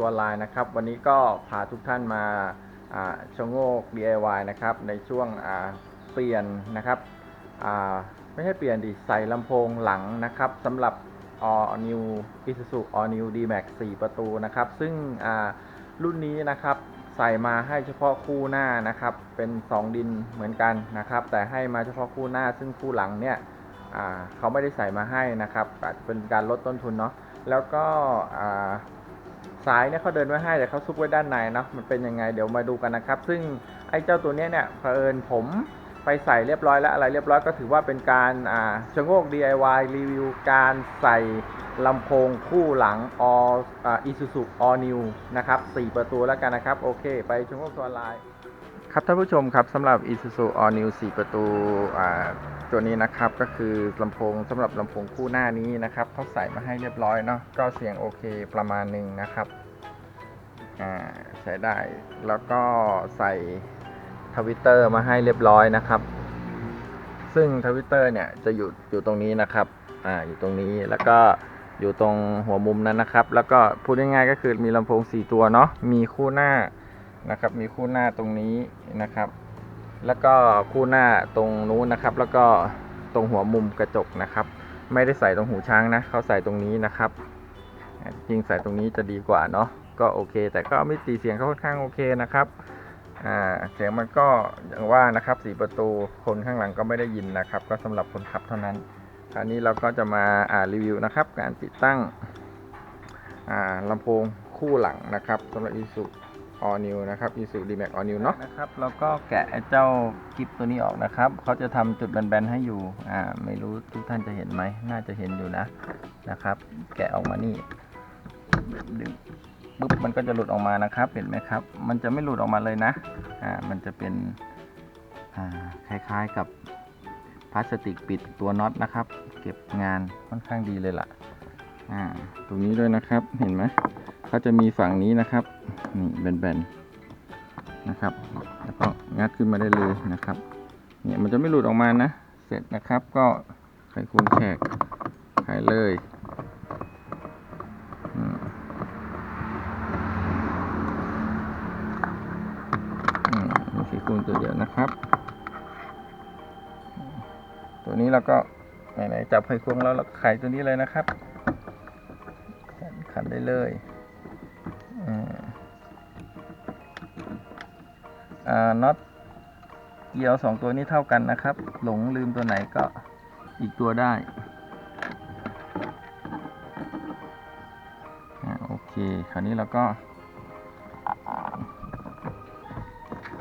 กทัวร์ไลน์นะครับ วันนี้ก็พาทุกท่านมาชะโงก DIY นะครับ ในช่วงเปลี่ยนนะครับไม่ใช่เปลี่ยนดิใส่ลำโพงหลังนะครับสำหรับ All New Isuzu All New D-Max 4 ประตูนะครับ ซึ่งรุ่นนี้นะครับใส่มาให้เฉพาะคู่หน้านะครับ เป็น 2 ดินเหมือนกันนะครับ แต่ให้มาเฉพาะคู่หน้า ซึ่งคู่หลังเนี่ยเขาไม่ได้ใส่มาให้นะครับอาจจะเป็นการลดต้นทุนเนาะแล้วก็ สายเนี่ยเขาเดินไว้ให้แต่เขาซุกไว้ด้านในเนาะมันเป็นยังไงเดี๋ยวมาดูกันนะครับ ซึ่งไอ้เจ้าตัวเนี้ยเนี่ยเผอิญผมไปใส่เรียบร้อยแล้วอะไรเรียบร้อยก็ถือว่าเป็นการอ่าชงโงก DIY รีวิวการใส่ลำโพงคู่หลัง All อ่า Isuzu All New นะครับ 4 ประตูแล้วกันนะครับ โอเค ไปชงโงกตัวลาย ครับท่านผู้ชมครับสำหรับ Isuzu All New 4 ประตูอ่าตัวนี้นะครับก็คือลำโพงสำหรับลำโพงคู่หน้านี้นะครับเขาใส่มาให้เรียบร้อยเนาะก็เสียงโอเคประมาณหนึ่งนะครับอ่าใช้ได้แล้วก็ใส่ทวิตเตอร์มาให้เรียบร้อยนะครับ ซึ่งทวิตเตอร์เนี่ยจะอยู่อยู่ตรงนี้นะครับอ่าอยู่ตรงนี้แล้วก็อยู่ตรงหัวมุมนั้นนะครับ แล้วก็พูดง่ายๆก็คือมีลำโพง 4 ตัวเนาะมีคู่หน้า นะครับ มีคู่หน้าตรงนี้นะครับ แล้วก็คู่หน้าตรงนู้นนะครับ แล้วก็ตรงหัวมุมกระจกนะครับ ไม่ได้ใส่ตรงหูช้างนะเขาใส่ตรงนี้นะครับ จริงใส่ตรงนี้จะดีกว่าเนาะก็โอเค แต่ก็มิติเสียงเขาค่อนข้างโอเคนะครับเสียงมันก็อย่างว่านะครับสีประตูคนข้างหลังก็ไม่ได้ยินนะครับ ก็สำหรับคนขับเท่านั้น คราวนี้เราก็จะมาอ่ารีวิวนะครับ การติดตั้งอ่าลำโพงคู่หลังนะครับสำหรับ Isuzu All New นะครับ Isuzu D-Max All New เนาะนะครับแล้วก็แกะไอ้เจ้าคลิปตัวนี้ออกนะครับเขาจะทำจุดแบนๆให้อยู่อ่าไม่รู้ทุกท่านจะเห็นไหมน่าจะเห็นอยู่นะนะครับ แกะออกมานี่ดึงปุ๊บมันก็จะหลุดออกมานะครับเห็นไหมครับ มันจะไม่หลุดออกมาเลยนะอ่ามันจะเป็นอ่าคล้ายๆกับพลาสติกปิดตัวน็อตนะครับ เก็บงานค่อนข้างดีเลยล่ะอ่าตรงนี้ด้วยนะครับเห็นไหม เขาจะมีฝั่งนี้นะครับ นี่แบนๆนะครับแล้วก็งัดขึ้นมาได้เลยนะครับ เนี่ยมันจะไม่หลุดออกมานะ เสร็จนะครับก็ไขควงแฉกไขเลยอืมอืมมีไขควงตัวเดียวนะครับ ตัวนี้เราก็ไหนๆจับไขควงแล้วเราก็ไขตัวนี้เลยนะครับขันได้เลย น็อตเกียวสองตัวนี้เท่ากันนะครับ หลงลืมตัวไหนก็อีกตัวได้โอเค คราวนี้เราก็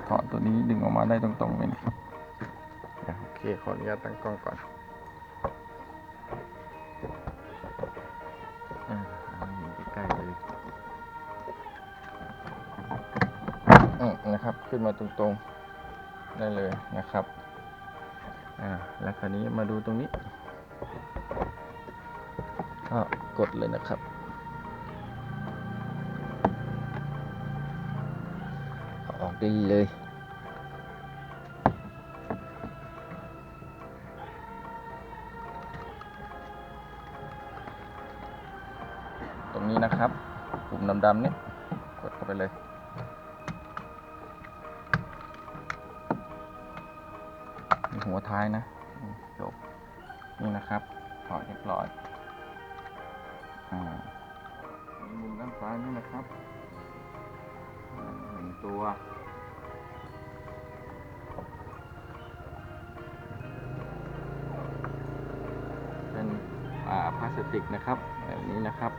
ถอดตัวนี้ดึงออกมาได้ตรงๆเลยนะโอเค ขออนุญาตตั้งกล้องก่อน นะครับขึ้นมาตรงๆได้เลยนะครับอ่าแล้วคราวนี้มาดูตรงนี้ก็กดเลยนะครับ ออกได้เลยตรงนี้นะครับปุ่มดำๆเนี่ยกดเข้าไปเลย นะครับ แบบนี้นะครับ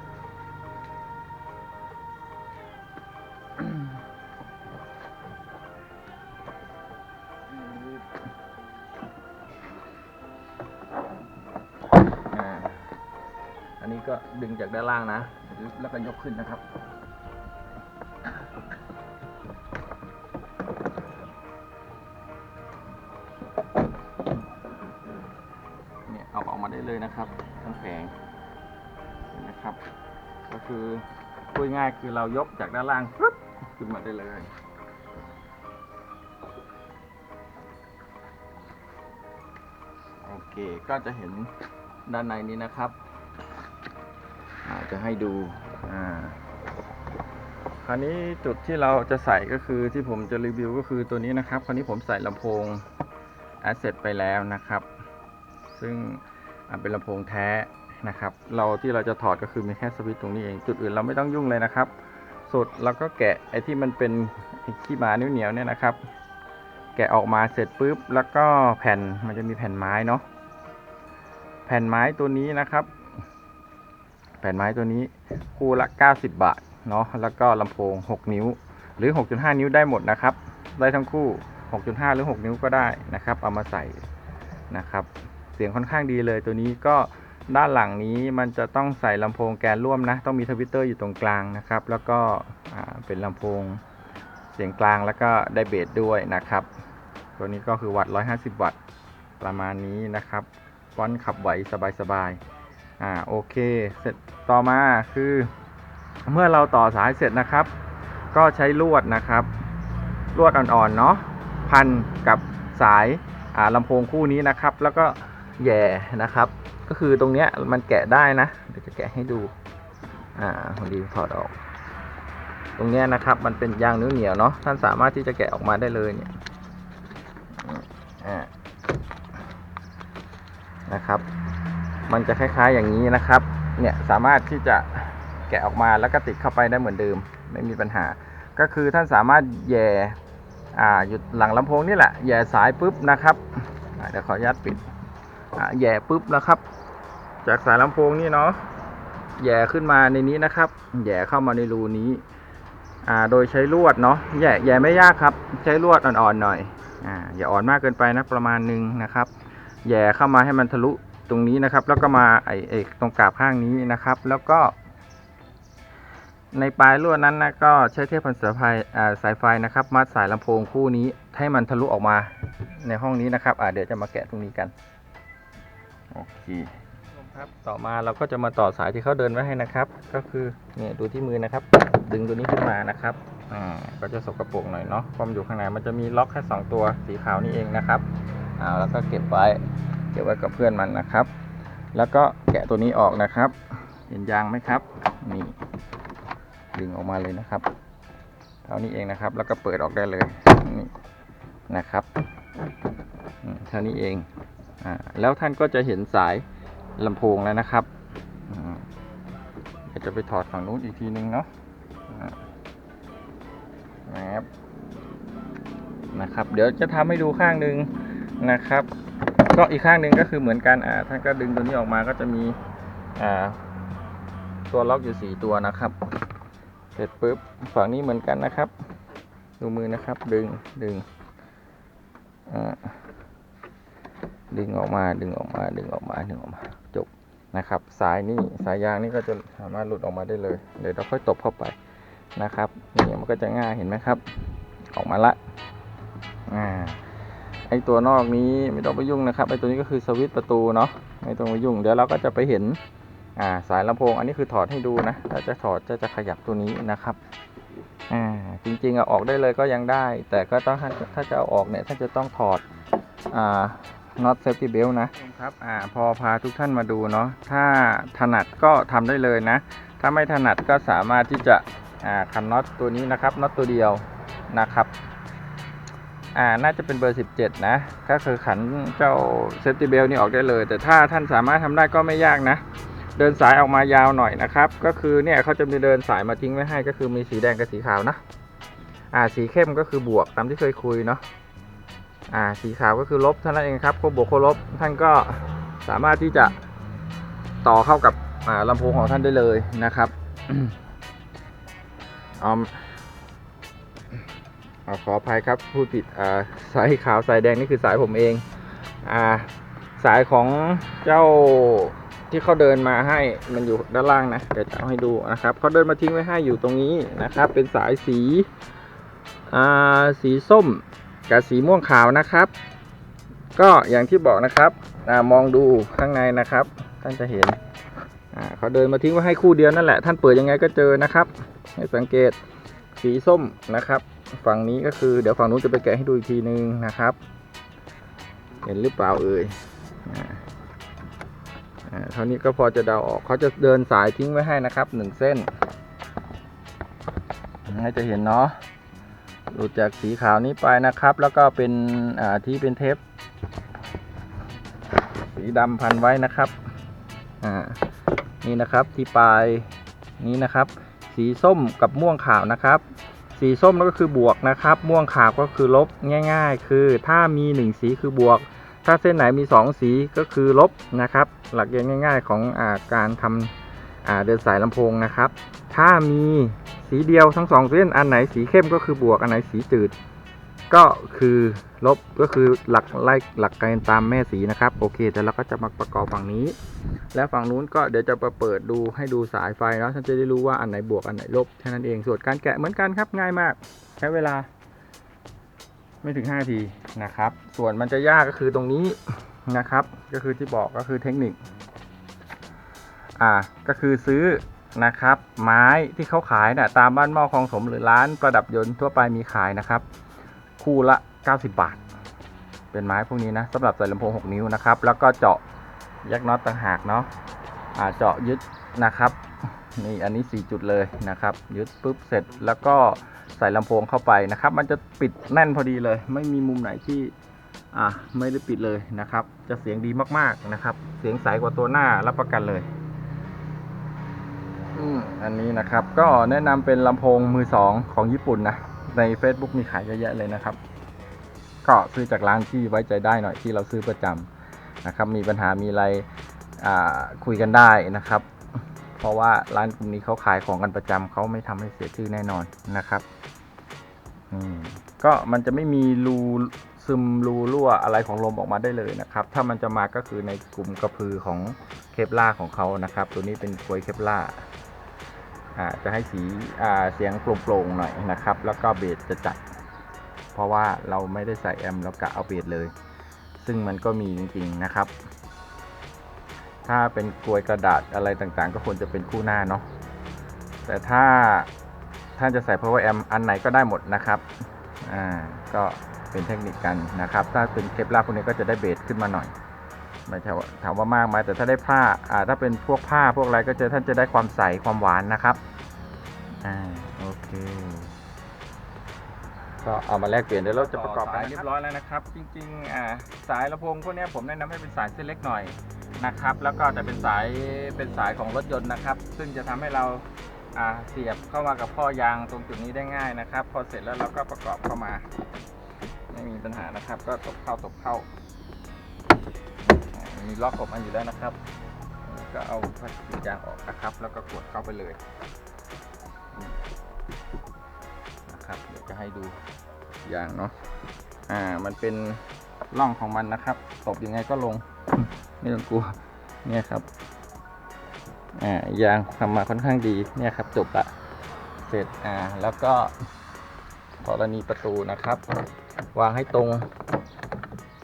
อันนี้ก็ดึงจากด้านล่างนะ แล้วก็ยกขึ้นนะครับเนี่ยเอาออกมาได้เลยนะครับ ทั้งแผง คือพูดง่ายคือเรายกจากด้านล่างปึ๊บขึ้นมาได้เลยโอเคก็จะเห็นด้านในนี้นะครับอาจะให้ดูอ่าคราวนี้จุดที่เราจะใส่ก็คือที่ผมจะรีวิวก็คือตัวนี้นะครับ คราวนี้ผมใส่ลำโพงแอสเซทไปแล้วนะครับ ซึ่งเป็นลำโพงแท้ นะครับ เราที่เราจะถอดก็คือมีแค่สวิตช์ตรงนี้เอง จุดอื่นเราไม่ต้องยุ่งเลยนะครับ สุดเราก็แกะไอ้ที่มันเป็นขี้หมานิ้วเหนียวเนี่ยนะครับ แกะออกมาเสร็จปุ๊บ แล้วก็แผ่นมันจะมีแผ่นไม้เนาะ แผ่นไม้ตัวนี้นะครับ แผ่นไม้ตัวนี้คู่ละ 90 บาทเนาะ แล้วก็ลำโพง 6 นิ้ว หรือ 6.5 นิ้วได้หมดนะครับ ได้ทั้งคู่ 6.5 หรือ 6 นิ้วก็ได้นะครับ เอามาใส่นะครับ เสียงค่อนข้างดีเลยตัวนี้ก็ ด้านหลังนี้มันจะต้องใส่ลำโพงแกนร่วมนะ ต้องมีทวิตเตอร์อยู่ตรงกลางนะครับ แล้วก็เป็นลำโพงเสียงกลางแล้วก็ไดเบสด้วยนะครับ ตัวนี้ก็คือวัด150 วัตต์ประมาณนี้นะครับฟอนต์ขับไหวสบายๆอ่าโอเค เสร็จต่อมาคือ เมื่อเราต่อสายเสร็จนะครับ ก็ใช้ลวดนะครับ ลวดอ่อนๆเนาะพันกับสายลำโพงคู่นี้นะครับ แล้วก็แย่นะครับ ก็คือตรงเนี้ยมันแกะได้นะ เดี๋ยวจะแกะให้ดู อ่าพอดีถอดออก ตรงเนี้ยนะครับ มันเป็นยางนิ้วเหนียวเนาะ ท่านสามารถที่จะแกะออกมาได้เลยเนี่ย อ่า นะครับ มันจะคล้าย ๆอย่างนี้นะครับ เนี่ยสามารถที่จะแกะออกมาแล้วก็ติดเข้าไปได้เหมือนเดิม ไม่มีปัญหา ก็คือท่านสามารถแย่อ่าอยู่หลังลำโพงนี่แหละแย่สายปุ๊บนะครับเดี๋ยวขออนุญาตปิดแย่ปุ๊บนะครับ จากสายลำโพงนี่เนาะแย่ขึ้นมาในนี้นะครับ แย่เข้ามาในรูนี้ อ่า โดยใช้ลวดเนาะ แย่แย่ไม่ยากครับ ใช้ลวดอ่อนๆหน่อย อ่า อย่าอ่อนมากเกินไปนะ ประมาณหนึงนะครับ แย่เข้ามาให้มันทะลุตรงนี้นะครับ แล้วก็มาไอไอตรงกาบข้างนี้นะครับ แล้วก็ ในปลายลวดนั้นนะก็ใช้เทปพันสายไฟอ่าสายไฟนะครับ มัดสายลำโพงคู่นี้ให้มันทะลุออกมาในห้องนี้นะครับ อ่าเดี๋ยวจะมาแกะตรงนี้กัน โอเค ครับต่อมาเราก็จะมาต่อสายที่เขาเดินไว้ให้นะครับ ก็คือเนี่ยดูที่มือนะครับ ดึงตัวนี้ขึ้นมานะครับอ่าก็จะสกปรกหน่อยเนาะความอยู่ข้างในมันจะมีล็อกแค่สองตัวสีขาวนี่เองนะครับอ่าแล้วก็เก็บไว้เก็บไว้กับเพื่อนมันนะครับ แล้วก็แกะตัวนี้ออกนะครับ เห็นยางไหมครับนี่ดึงออกมาเลยนะครับเท่านี้เองนะครับ แล้วก็เปิดออกได้เลยนี่นะครับเท่านี้เองอ่าแล้วท่านก็จะเห็นสาย ลำโพงแล้วนะครับเดี๋ยวจะไปถอดฝั่งนู้นอีกทีนึงเนาะนะครับนะครับ เดี๋ยวจะทำให้ดูข้างหนึ่งนะครับ ก็อีกข้างหนึ่งก็คือเหมือนกันอ่าท่านก็ดึงตัวนี้ออกมาก็จะมีอ่าตัวล็อกอยู่สี่ตัวนะครับ เสร็จปุ๊บฝั่งนี้เหมือนกันนะครับ ดูมือนะครับ ดึงดึงอ่าดึงออกมาดึงออกมาดึงออกมาดึงออกมา นะครับสายนี่สายยางนี่ก็จะสามารถหลุดออกมาได้เลย เดี๋ยวเราค่อยตบเข้าไปนะครับนี่มันก็จะง่ายเห็นไหมครับ ออกมาละอ่าไอตัวนอกนี้ไม่ต้องไปยุ่งนะครับไอตัวนี้ก็คือสวิตช์ประตูเนาะไม่ต้องไปยุ่ง เดี๋ยวเราก็จะไปเห็นอ่าสายลำโพง อันนี้คือถอดให้ดูนะถ้าจะถอดจะจะขยับตัวนี้นะครับอ่าจริงๆเอาออกได้เลยก็ยังได้ แต่ก็ต้องถ้าถ้าจะเอาออกเนี่ยท่านจะต้องถอดอ่า not safety belt นะครับอ่าพอพาทุกท่านมาดูเนาะถ้าถนัดก็ทำได้เลยนะ ถ้าไม่ถนัดก็สามารถที่จะอ่าขันน็อตตัวนี้นะครับน็อตตัวเดียวนะครับอ่าน่าจะเป็นเบอร์ 17 นะก็คือขันเจ้า safety belt นี่ออกได้เลย แต่ถ้าท่านสามารถทำได้ก็ไม่ยากนะ เดินสายออกมายาวหน่อยนะครับ ก็คือเนี่ยเขาจะมีเดินสายมาทิ้งไว้ให้ ก็คือมีสีแดงกับสีขาวนะอ่าสีเข้มก็คือบวกตามที่เคยคุยเนาะ อ่าสีขาวก็คือลบเท่านั้นเองครับโคบวกโคลบท่านก็สามารถที่จะต่อเข้ากับอ่าลำโพงของท่านได้เลยนะครับอืมอ่าขออภัยครับพูดผิดสายขาวสายแดงนี่คือสายผมเองอ่าสายของเจ้าที่เขาเดินมาให้มันอยู่ด้านล่างนะเดี๋ยวจะเอาให้ดูนะครับเขาเดินมาทิ้งไว้ให้อยู่ตรงนี้นะครับ เป็นสายสีอ่าสีส้ม กับสีม่วงขาวนะครับ ก็อย่างที่บอกนะครับอมองดูข้างในนะครับ ท่านจะเห็นเขาเดินมาทิ้งไว้ให้คู่เดียวนั่นแหละ ท่านเปิดยังไงก็เจอนะครับ ให้สังเกตสีส้มนะครับ ฝั่งนี้ก็คือเดี๋ยวฝั่งนู้นจะไปแกะให้ดูอีกทีนึงนะครับ เห็นหรือเปล่าเอ่ยอ่าเท่านี้ก็พอจะเดาออกเขาจะเดินสายทิ้งไว้ให้นะครับหนึ่งเส้นให้จะเห็นเนาะ หลุดจากสีขาวนี้ไปนะครับ แล้วก็เป็นที่เป็นเทป สีดำพันไว้นะครับนี่นะครับที่ปลายนี้นะครับ สีส้มกับม่วงขาวนะครับ สีส้มก็คือบวกนะครับ ม่วงขาวก็คือลบง่าย ๆ คือถ้ามีหนึ่งสีคือบวก ถ้าเส้นไหนมีสองสีก็คือลบนะครับ หลักเกณฑ์ง่าย ๆ ของอาการทำเดินสายลำโพงนะครับ ถ้ามี สีเดียวทั้งสองเส้นอันไหนสีเข้มก็คือบวกอันไหนสีจืด ก็คือลบก็คือหลักไล่หลักการตามแม่สีนะครับโอเคแต่เราก็จะมาประกอบฝั่งนี้ แล้วฝั่งนู้นก็เดี๋ยวจะมาเปิดดูให้ดูสายไฟเนาะท่านจะได้รู้ว่าอันไหนบวกอันไหนลบแค่นั้นเองส่วนการแกะเหมือนกันครับง่ายมาก ใช้เวลา ไม่ถึง5นาทีนะครับ ส่วนมันจะยากก็คือตรงนี้นะครับ ก็คือที่บอกก็คือเทคนิค อ่าก็คือซื้อ นะครับ ไม้ที่เขาขายนะ่ะตามบ้านหม้อคลองสมหรือร้านประดับยนต์ทั่วไปมีขายนะครับ คู่ละ 90 บาท เป็นไม้พวกนี้นะสำหรับใส่ลำโพง 6 นิ้วนะครับ แล้วก็เจาะแยกน็อตต่างหากเนาะอ่าเจาะยึดนะครับนี่อันนี้ 4 จุดเลยนะครับ ยึดปุ๊บเสร็จแล้วก็ใส่ลำโพงเข้าไปนะครับ มันจะปิดแน่นพอดีเลย ไม่มีมุมไหนที่อ่าไม่ได้ปิดเลยนะครับ จะเสียงดีมากๆนะครับ เสียงใสกว่าตัวหน้ารับประกันเลย อันนี้นะครับ ก็แนะนำเป็นลำโพงมือสองของญี่ปุ่นนะ ใน Facebook มีขายเยอะแยะเลยนะครับ ก็ซื้อจากร้านที่ไว้ใจได้หน่อยที่เราซื้อประจำนะครับ มีปัญหามีอะไรคุยกันได้นะครับ เพราะว่าร้านกลุ่มนี้เขาขายของกันประจำเขาไม่ทำให้เสียชื่อแน่นอนนะครับก็มันจะไม่มีรูซึมรูรั่วอะไรของลมออกมาได้เลยนะครับ ถ้ามันจะมาก็คือในกลุ่มกระพือของเคปล่าของเขานะครับ ตัวนี้เป็นกลวยเคปล่า จะให้สีเสียงโปร่งๆหน่อยนะครับ แล้วก็เบสจะจัด เพราะว่าเราไม่ได้ใส่แอมแล้วกะเอาเบสเลย ซึ่งมันก็มีจริงๆนะครับ ถ้าเป็นกลวยกระดาษอะไรต่างๆ ก็ควรจะเป็นคู่หน้าเนาะแต่ถ้าถ้านจะใส่ power amp อันไหนก็ได้หมดนะครับอ่าก็เป็นเทคนิคกันนะครับ ถ้าเป็นเคปลาพวกนี้ก็จะได้เบสขึ้นมาหน่อย ไม่ใช่ว่าถามว่ามากไหมแต่ถ้าได้ผ้าอ่าถ้าเป็นพวกผ้าพวกอะไรก็จะท่านจะได้ความใสความหวานนะครับอ่าโอเคก็เอามาแลกเปลี่ยนเดี๋ยวเราจะประกอบกันเรียบร้อยแล้วนะครับ จริงๆอ่าสายลำโพงพวกนี้ผมแนะนำให้เป็นสายเส้นเล็กหน่อยนะครับ แล้วก็จะเป็นสายเป็นสายของรถยนต์นะครับ ซึ่งจะทำให้เราอ่าเสียบเข้ามากับข้อยางตรงจุดนี้ได้ง่ายนะครับ พอเสร็จแล้วเราก็ประกอบเข้ามา ไม่มีปัญหานะครับ ก็ตบเข้าตบเข้าอ่า มีล็อกของมันอยู่แล้วนะครับ ก็เอาพลาสติกยางออกนะครับ แล้วก็กดเข้าไปเลยนะครับเดี๋ยวจะให้ดูยางเนาะอ่ามันเป็นร่องของมันนะครับตบยังไงก็ลงไม่ต้องกลัวเนี่ยครับอ่ายางทำมาค่อนข้างดีเนี่ยครับจบละเสร็จอ่าแล้วก็ธรณีประตูนะครับ วางให้ตรง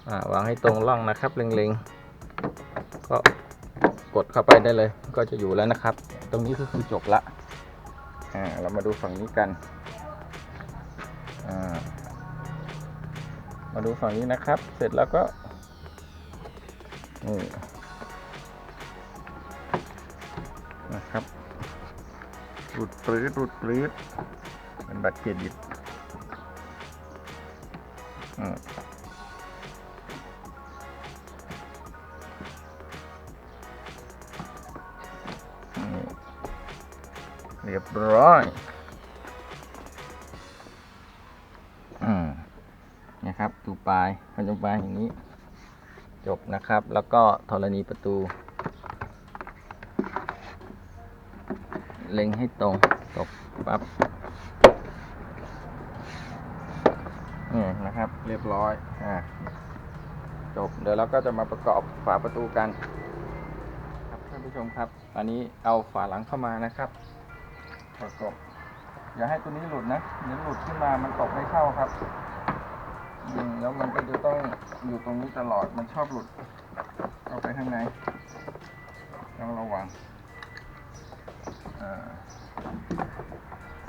อ่าวางให้ตรงร่องนะครับเล็งๆ ก็กดเข้าไปได้เลย ก็จะอยู่แล้วนะครับ ตรงนี้ก็คือจบละอ่าเรามาดูฝั่งนี้กันอ่ามาดูฝั่งนี้นะครับ เสร็จแล้วก็นี่นะครับรุดปรื้ดรุดปรื้ดเป็นบัตรเครดิต นะครับตูปลายพันจุปลายอย่างนี้ จบนะครับ แล้วก็ธรณีประตู เล็งให้ตรงตบปั๊บนี่นะครับ เรียบร้อยอ่าจบเดี๋ยวเราก็จะมาประกอบฝาประตูกัน ครับท่านผู้ชมครับอันนี้เอาฝาหลังเข้ามานะครับ ประกบอย่าให้ตัวนี้หลุดนะเดี๋ยวหลุดขึ้นมามันตกไม่เข้าครับ แล้วมันก็จะต้องอยู่ตรงนี้ตลอดมันชอบหลุดเอาไปข้างในต้องระวัง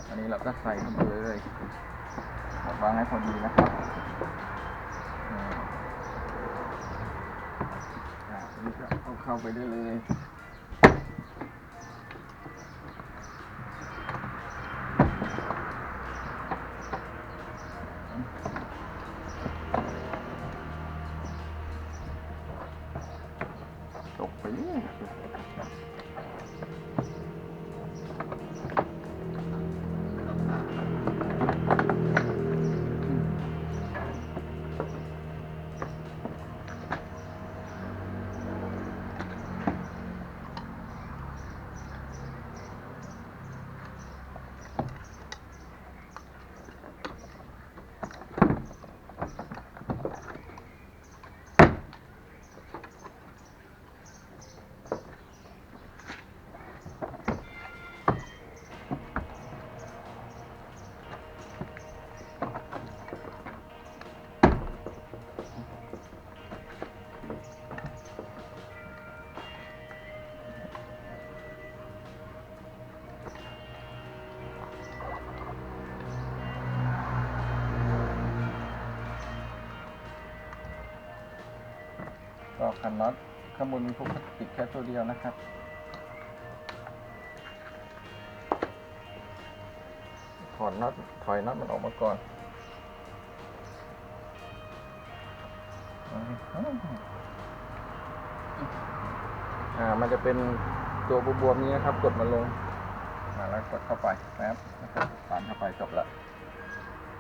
อันนี้เราก็ใส่เข้าไปเลยวางให้พอดีนะครับอันนี้ก็เอาเข้าไปได้เลย ก็คันน็อตข้างบนมีพวกพลาสติกแค่ตัวเดียวนะครับถอดน็อตถอยน็อตมันออกมาก่อนอ่ามันจะเป็นตัวบวมๆนี้นะครับ กดมันลงมาแล้วกดเข้าไปแป๊บนะครับปานเข้าไปจบละ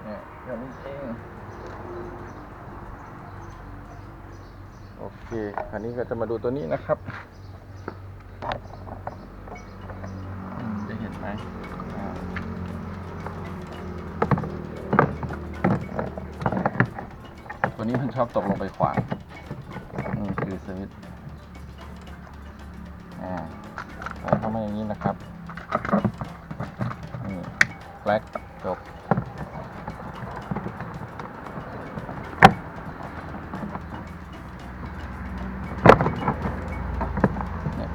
เนี่ยเดี๋ยวนี้เอง โอเคคราวนี้ก็จะมาดูตัวนี้นะครับ จะเห็นไหมตัวนี้มันชอบตกลงไปขวาง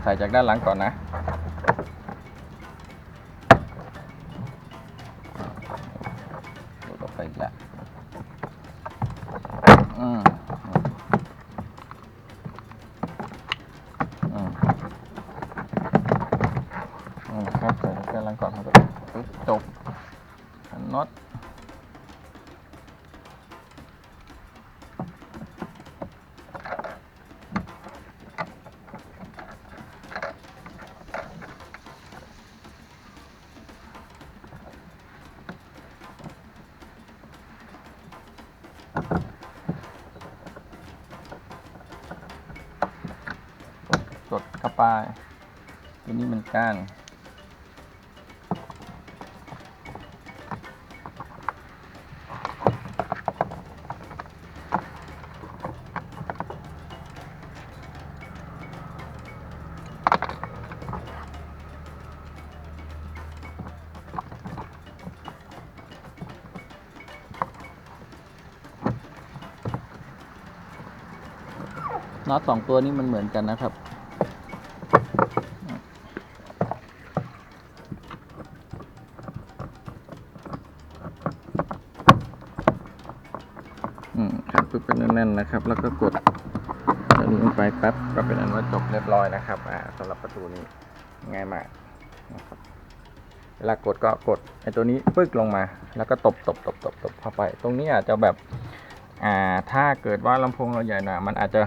เนี่ยใส่จากด้านหลังก่อนนะ กดเข้าไปตัวนี้มันก้านน็อตสองตัวนี้มันเหมือนกันนะครับ อืมครับปึ๊บเป็ นะครับ แล้วก็กดตัวนี้ลงไปแป๊บก็เป็นอันว่าจบเรียบร้อยนะครับอ่าสำหรับประตูนี้ง่ายมากนะครับเวลากดก็กดไอ้ตัวนี้ปึ๊กลงมา แล้วก็ตบตบตบตบตบเข้าไป ตรงนี้อาจจะแบบอ่าถ้าเกิดว่าลำโพงเราใหญ่หน่อยมันอาจจะ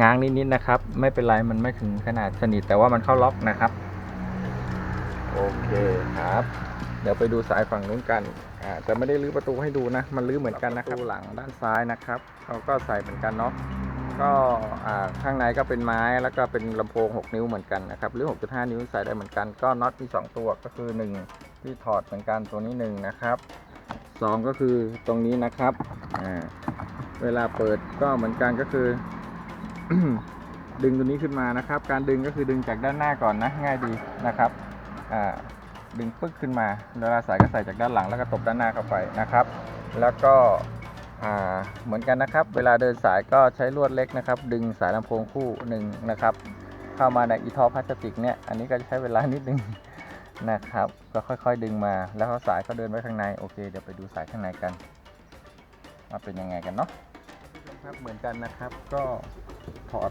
ง้างนิดๆนะครับ ไม่เป็นไรมันไม่ถึงขนาดสนิทแต่ว่ามันเข้าล็อกนะครับ โอเคครับ เดี๋ยวไปดูสายฝั่งนู้นกัน อ่าแต่ไม่ได้รื้อประตูให้ดูนะ มันรื้อเหมือนกันนะครับประตูหลังด้านซ้ายนะครับเขาก็ใส่เหมือนกันเนาะก็ข้างในก็เป็นไม้แล้วก็เป็นลำโพง 6 นิ้วเหมือนกันนะครับ หรือ 6.5 นิ้วใส่ได้เหมือนกัน ก็น็อตมี 2 ตัวก็คือ 1 ที่ถอดเหมือนกันตัวนี้1นะครับ2ก็คือตรงนี้นะครับเวลาเปิดก็เหมือนกันก็คือ ดึงตัวนี้ขึ้นมานะครับ การดึงก็คือดึงจากด้านหน้าก่อนนะง่ายดีนะครับอ่า ดึงปึ๊กขึ้นมาเวลาใส่ก็ใส่จากด้านหลังแล้วก็ตบด้านหน้าเข้าไปนะครับ แล้วก็เหมือนกันนะครับ เวลาเดินสายก็ใช้ลวดเล็กนะครับ ดึงสายลำโพงคู่หนึ่งนะครับ เข้ามาในอีทอพลาสติกเนี่ยอันนี้ก็จะใช้เวลานิดนึงนะครับ ก็ค่อยๆดึงมา แล้วสายก็เดินไว้ข้างในโอเคเดี๋ยวไปดูสายข้างในกันว่าเป็นยังไงกันเนาะครับเหมือนกันนะครับ ก็ถอด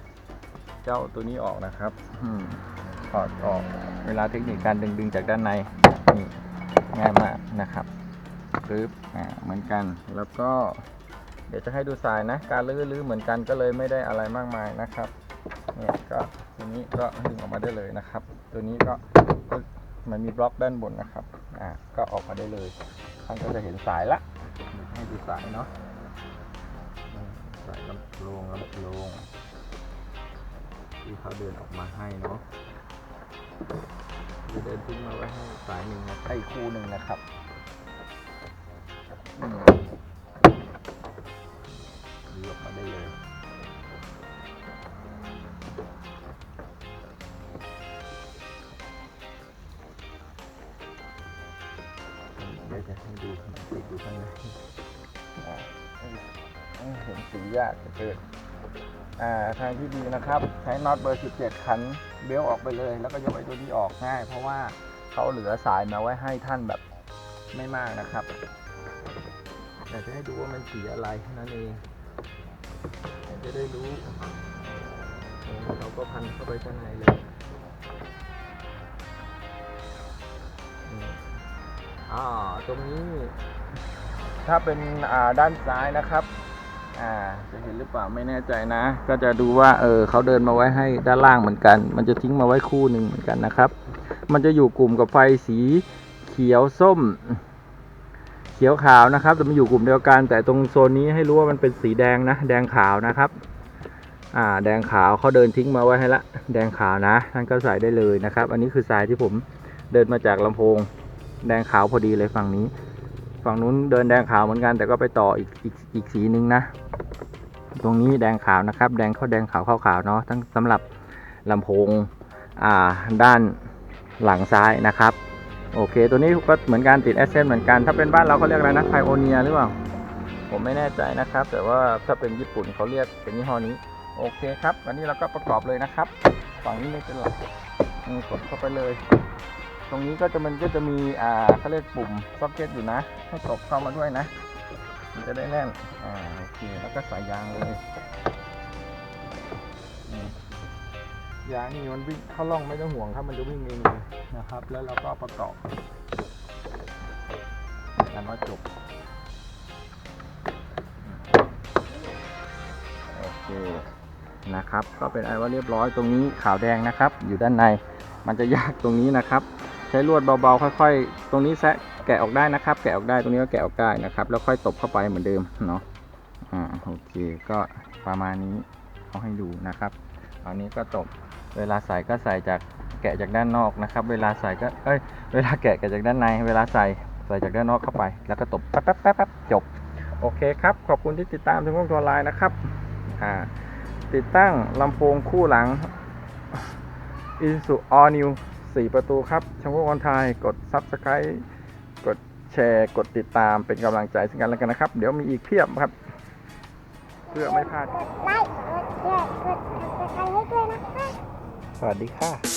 เจ้าตัวนี้ออกนะครับ ถอดออกเวลาเทคนิคการดึงดึงจากด้านในนี่ง่ายมากนะครับปึ๊บอ่าเหมือนกันแล้วก็เดี๋ยวจะให้ดูสายนะ การลื้อลื้อเหมือนกันก็เลยไม่ได้อะไรมากมายนะครับเนี่ยก็ตัวนี้ก็ดึงออกมาได้เลยนะครับ ตัวนี้ก็มันมีบล็อกด้านบนนะครับอ่าก็ออกมาได้เลยท่านก็จะเห็นสายละให้ดูสายเนาะสายลำโพงลำโพงที่เขาเดินออกมาให้เนาะ จะเดินทิ้งมาไว้ให้สายหนึ่งนะให้คู่หนึ่งนะครับอื ทางที่ดีนะครับ ใช้น็อตเบอร์ 17 ขันเบลต์ออกไปเลย แล้วก็ยกไอ้ตัวนี้ออกง่าย เพราะว่าเขาเหลือสายมาไว้ให้ท่านแบบไม่มากนะครับแต่จะให้ดูว่ามันสีอะไรนั้นเองจะได้รู้ เราก็พันเข้าไปข้างในเลยอ่าตรงนี้ ถ้าเป็นด้านซ้ายนะครับ อ่าจะเห็นหรือเปล่าไม่แน่ใจนะ ก็จะดูว่าเออเขาเดินมาไว้ให้ด้านล่างเหมือนกัน มันจะทิ้งมาไว้คู่หนึ่งเหมือนกันนะครับ มันจะอยู่กลุ่มกับไฟสีเขียวส้ม เขียวขาวนะครับแต่มันอยู่กลุ่มเดียวกัน แต่ตรงโซนนี้ให้รู้ว่ามันเป็นสีแดงนะ แดงขาวนะครับ อ่า แดงขาวเขาเดินทิ้งมาไว้ให้ละ แดงขาวนะท่านก็ใส่ได้เลยนะครับ อันนี้คือสายที่ผมเดินมาจากลำโพง แดงขาวพอดีเลยฝั่งนี้ ฝั่งนู้นเดินแดงขาวเหมือนกัน แต่ก็ไปต่ออีกอีกอีกสีหนึ่งนะ ตรงนี้แดงขาวนะครับ แดงเข้าแดงขาวเข้าขาวเนาะทั้งสำหรับลำโพงอ่าด้านหลังซ้ายนะครับ โอเค ตัวนี้ก็เหมือนกันติดแอสเซนเหมือนกัน ถ้าเป็นบ้านเราเขาเรียกอะไรนะไพโอเนียหรือเปล่า ผมไม่แน่ใจนะครับ แต่ว่าถ้าเป็นญี่ปุ่นเขาเรียกเป็นยี่ห้อนี้ โอเคครับ วันนี้เราก็ประกอบเลยนะครับ ฝั่งนี้ไม่เป็นหลักอืมกดเข้าไปเลย ตรงนี้ก็จะมันก็จะมีอ่าเขาเรียกปุ่มซ็อกเก็ตอยู่นะ ให้ตบเข้ามาด้วยนะ มันจะได้แน่น อ่าโอเค แล้วก็ใส่ยางเลยอืมยางนี่มันวิ่งเข้าร่องไม่ต้องห่วงครับ มันจะวิ่งเองเลยนะครับ แล้วเราก็ประกอบกันว่าจบ โอเคนะครับ ก็เป็นอันว่าเรียบร้อยตรงนี้ขาวแดงนะครับ อยู่ด้านในมันจะยากตรงนี้นะครับ ใช้ลวดเบาๆ ค่อย ๆ ตรงนี้แซะ แกะออกได้นะครับ แกะออกได้ตรงนี้ก็แกะออกได้นะครับ แล้วค่อยตบเข้าไปเหมือนเดิมเนาะอ่าโอเคก็ประมาณนี้เอาให้ดูนะครับอันนี้ก็ตบเวลาใส่ก็ใส่จากแกะจากด้านนอกนะครับ เวลาใส่ก็เอ้ยเวลาแกะแกะจากด้านใน เวลาใส่ใส่จากด้านนอกเข้าไป แล้วก็ตบแป๊บแป๊บแป๊บแป๊บจบโอเคครับ ขอบคุณที่ติดตามถึงวงตัวไลน์นะครับอ่าติดตั้งลำโพงคู่หลัง i s u All New 4ประตูครับช่องวอนไทยกด Subscribe กดแชร์กดติดตามเป็นกำลังใจซึ่งกันและกันนะครับ เดี๋ยวมีอีกเพียบครับ เพื่อไม่พลาดกดไลค์กดแชร์กดติดตามให้ด้วยนะคะ สวัสดีค่ะ